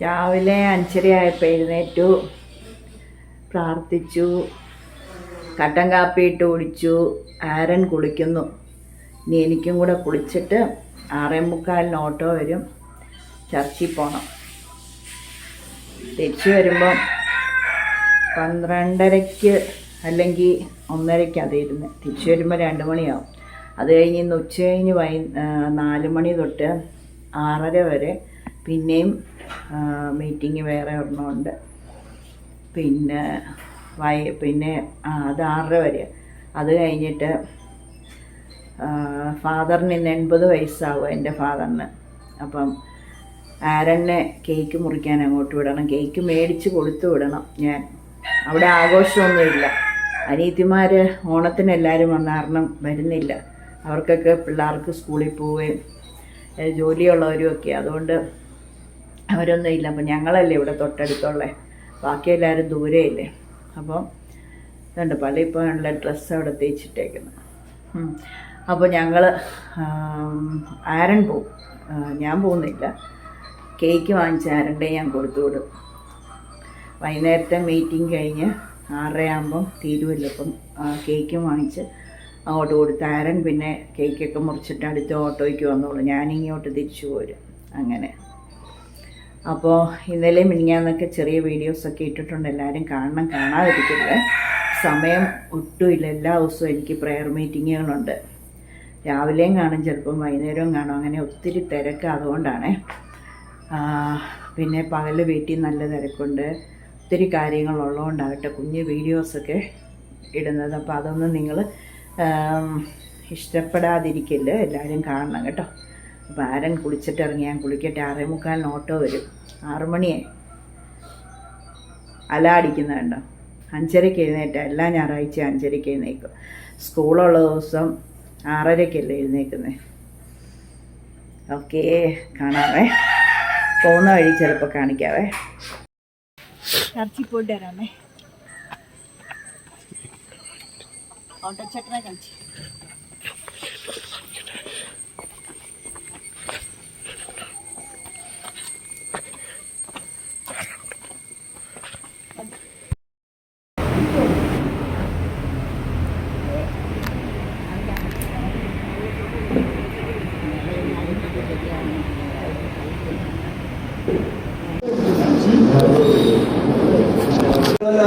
രാവിലെ അഞ്ചരയായപ്പോൾ എഴുന്നേറ്റു. പ്രാർത്ഥിച്ചു. കട്ടൻ കാപ്പി ഇട്ട് കുടിച്ചു. ആരൻ കുളിക്കുന്നു. ഇനി എനിക്കും കൂടെ കുളിച്ചിട്ട് ആറേ മുക്കാലിന് ഓട്ടോ വരും. ചർച്ചിൽ പോകണം തിരിച്ചു വരുമ്പം പന്ത്രണ്ടരയ്ക്ക് അല്ലെങ്കിൽ ഒന്നരയ്ക്ക് അത് ഇരുന്ന് തിരിച്ചു വരുമ്പോൾ രണ്ട് മണിയാവും. അത് കഴിഞ്ഞ് ഇന്ന് ഉച്ച കഴിഞ്ഞ് വൈ നാല് മണി തൊട്ട് ആറര വരെ പിന്നെയും മീറ്റിംഗ് വേറെ ഒരെണ്ണമുണ്ട് പിന്നെ വൈ പിന്നെ അത് ആറര വരെ. അത് കഴിഞ്ഞിട്ട് ഫാദറിന് ഇന്ന് എൺപത് വയസ്സാവും എന്റെ ഫാദറിന് അപ്പം ആരനെ കേക്ക് മുറിക്കാൻ അങ്ങോട്ട് വിടണം. കേക്ക് മേടിച്ച് കൊടുത്തു വിടണം ഞാൻ. അവിടെ ആഘോഷമൊന്നുമില്ല. അനീത്തിമാർ ഓണത്തിന് എല്ലാവരും വന്ന കാരണം വരുന്നില്ല. അവർക്കൊക്കെ പിള്ളേർക്ക് സ്കൂളിൽ പോവുകയും ജോലിയുള്ളവരും ഒക്കെ അതുകൊണ്ട് അവരൊന്നും ഇല്ല. അപ്പം ഞങ്ങളല്ലേ ഇവിടെ തൊട്ടടുത്തുള്ളേ. ബാക്കി എല്ലാവരും ദൂരെയില്ലേ. അപ്പം ഇതുണ്ട് പല ഇപ്പോൾ ഉള്ള ഡ്രസ്സ് അവിടെ തേച്ചിട്ടേക്കുന്നത്. അപ്പോൾ ഞങ്ങൾ ആരൻ പോവും. ഞാൻ പോകുന്നില്ല. കേക്ക് വാങ്ങിച്ച ആരന്റെ ഞാൻ കൊടുത്തു വിടും. വൈകുന്നേരത്തെ മീറ്റിംഗ് കഴിഞ്ഞ് ആറരയാകുമ്പം തീരുമല്ലോ അപ്പം കേക്കും വാങ്ങിച്ച് അങ്ങോട്ട് കൊടുത്ത് ആരൻ പിന്നെ കേക്കൊക്കെ മുറിച്ചിട്ട് അടുത്ത ഓട്ടോയ്ക്ക് വന്നോളൂ. ഞാനിങ്ങോട്ട് തിരിച്ചു പോരും. അങ്ങനെ. അപ്പോൾ ഇന്നലെ മിനിഞ്ഞാന്നൊക്കെ ചെറിയ വീഡിയോസൊക്കെ ഇട്ടിട്ടുണ്ട്. എല്ലാവരും കാണണം കാണാതിരിക്കില്ല സമയം ഒട്ടുമില്ല എല്ലാ ദിവസവും എനിക്ക് പ്രെയർ മീറ്റിങ്ങുകളുണ്ട് രാവിലെയും കാണും ചിലപ്പം വൈകുന്നേരവും കാണും. അങ്ങനെ ഒത്തിരി തിരക്ക് അതുകൊണ്ടാണ്. പിന്നെ പകൽ വീട്ടിൽ നല്ല തിരക്കുണ്ട്. ഒത്തിരി കാര്യങ്ങളുള്ളതുകൊണ്ടാകട്ടെ കുഞ്ഞ് വീഡിയോസൊക്കെ ഇടുന്നത്. അപ്പോൾ അതൊന്നും നിങ്ങൾ ഇഷ്ടപ്പെടാതിരിക്കില്ല. എല്ലാവരും കാണണം കേട്ടോ. അപ്പോൾ ആരൻ കുളിച്ചിട്ട് ഇറങ്ങി ഞാൻ കുളിക്കട്ടെ. ആറേ മുക്കാലിന് ഓട്ടോ വരും. ആറു മണിയായി. അല അടിക്കുന്നത് കണ്ടോ? അഞ്ചരയ്ക്ക് എഴുന്നേറ്റ എല്ലാ ഞായറാഴ്ച അഞ്ചരയ്ക്ക് എഴുന്നേക്കും സ്കൂളുള്ള ദിവസം ആറരയ്ക്കല്ലേ എഴുന്നേക്കുന്നത് ഓക്കേ കാണാവേ. പോകുന്ന വഴി ചിലപ്പോൾ കാണിക്കാവേ. ചർച്ചിൽ പോയിട്ട് വരാമേ ഓട്ടച്ചട്ടനെ കാണിച്ചു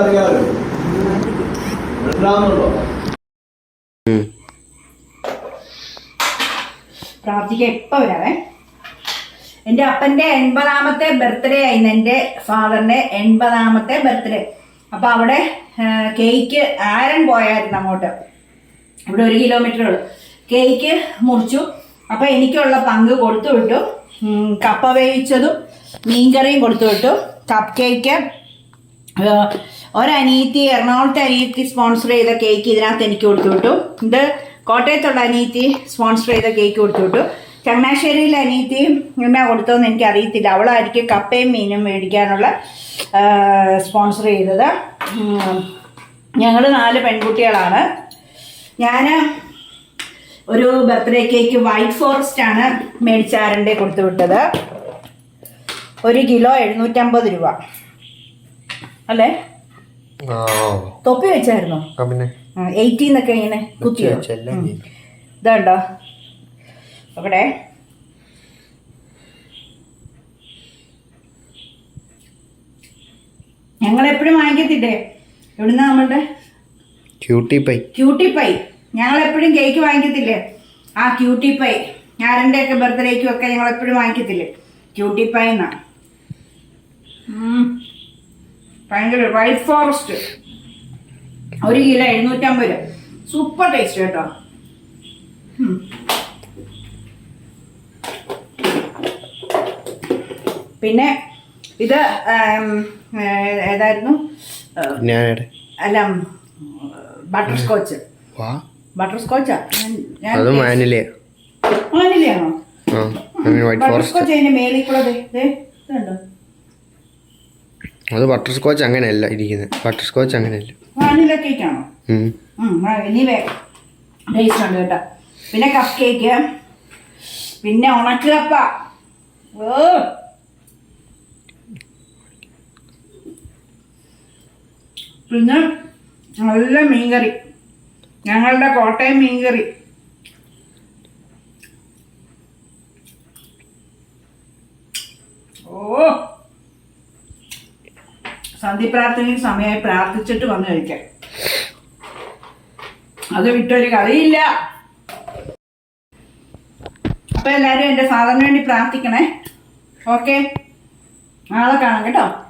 അറിയാലോ എപ്പോൾ വരാവേ. എന്റെ അപ്പന്റെ എൺപതാമത്തെ ബർത്ത്ഡേ ആയിരുന്നു. എന്റെ ഫാദറിന്റെ എൺപതാമത്തെ ബർത്ത്ഡേ. അപ്പോൾ അവിടെ കേക്ക് ആരൻ പോയായിരുന്നു അങ്ങോട്ട്. ഇവിടെ ഒരു കിലോമീറ്റർ ഉള്ളു. കേക്ക് മുറിച്ചു. അപ്പോൾ എനിക്കുള്ള പങ്ക് കൊടുത്തു വിട്ടു. കപ്പ വേവിച്ചതും മീൻകറിയും കൊടുത്തു വിട്ടു. കപ്പ് കേക്ക് ഒരനീത്തി എറണാകുളത്തെ അനീത്തി സ്പോൺസർ ചെയ്ത കേക്ക് ഇതിനകത്ത് എനിക്ക് കൊടുത്തു വിട്ടു. ഇത് കോട്ടയത്തുള്ള അനീത്തി സ്പോൺസർ ചെയ്ത കേക്ക് കൊടുത്തു വിട്ടു. ചങ്ങനാശ്ശേരിയിലെ അനീത്തി എന്നാ കൊടുത്തതെന്ന് എനിക്ക് അറിയത്തില്ല. അവളായിരിക്കും കപ്പയും മീനും മേടിക്കാനുള്ള സ്പോൺസർ ചെയ്തത്. ഞങ്ങൾ നാല് പെൺകുട്ടികളാണ്. ഞാൻ ഒരു ബർത്ത്ഡേ കേക്ക് വൈറ്റ് ഫോറസ്റ്റ് ആണ് മേടിച്ചാരന്റെ കൊടുത്തു വിട്ടത്. ഒരു കിലോ എഴുന്നൂറ്റമ്പത് രൂപ. അല്ലേ? തൊപ്പി വെച്ചായിരുന്നോ? എയ്റ്റീന്നൊക്കെ ഇങ്ങനെ കുത്തിയോ? ഇതാണ്ടോ? അവിടെ. ഞങ്ങൾ എപ്പോഴും വാങ്ങിക്കത്തില്ലേ? എവിടുന്ന നമ്മളുടെ? ക്യൂട്ടി പൈ ക്യൂട്ടി പൈ ഞങ്ങൾ എപ്പോഴും കേക്ക് വാങ്ങിക്കത്തില്ലേ? ആ ക്യൂട്ടി പൈ ഞാരന്റെ ഒക്കെ ബർത്ത്ഡേക്കും ഒക്കെ ഞങ്ങൾ എപ്പോഴും വാങ്ങിക്കത്തില്ലേ? ക്യൂട്ടി പൈ എന്നാ ഉം. ഭയങ്കര വൈറ്റ് ഫോറസ്റ്റ് ഒരു കിലോ എഴുന്നൂറ്റമ്പത് രൂപ. സൂപ്പർ ടേസ്റ്റ് കേട്ടോ. പിന്നെ ഇത് ഏതായിരുന്നു? അല്ല ബട്ടർ സ്കോച്ച് ബട്ടർ സ്കോച്ചാ വാനിലയാണോ? ബട്ടർ സ്കോച്ച് അതിന്റെ മേലിൽ കൂടെ ഇതുണ്ടോ? അത് ബട്ടർ സ്കോച്ച് അങ്ങനെയല്ല ഇരിക്കുന്നത്. ബട്ടർ സ്കോച്ച് അങ്ങനെയല്ല. വാനില ഉണ്ട് പിന്നെ കപ്പ് കേക്ക് പിന്നെ ഉണക്കപ്പ ഓ. പിന്നെ നല്ല മീൻകറി. ഞങ്ങളുടെ കോട്ടയം മീൻകറി. ഓ. സന്ധി പ്രാർത്ഥനയും സമയമായി പ്രാർത്ഥിച്ചിട്ട് വന്ന് കഴിക്കാം. അത് വിട്ടൊരു കളിയില്ല. അപ്പൊ എല്ലാരും എന്റെ ഫാദറിന് വേണ്ടി പ്രാർത്ഥിക്കണേ. ഓക്കെ. നാളെ കാണാം കേട്ടോ.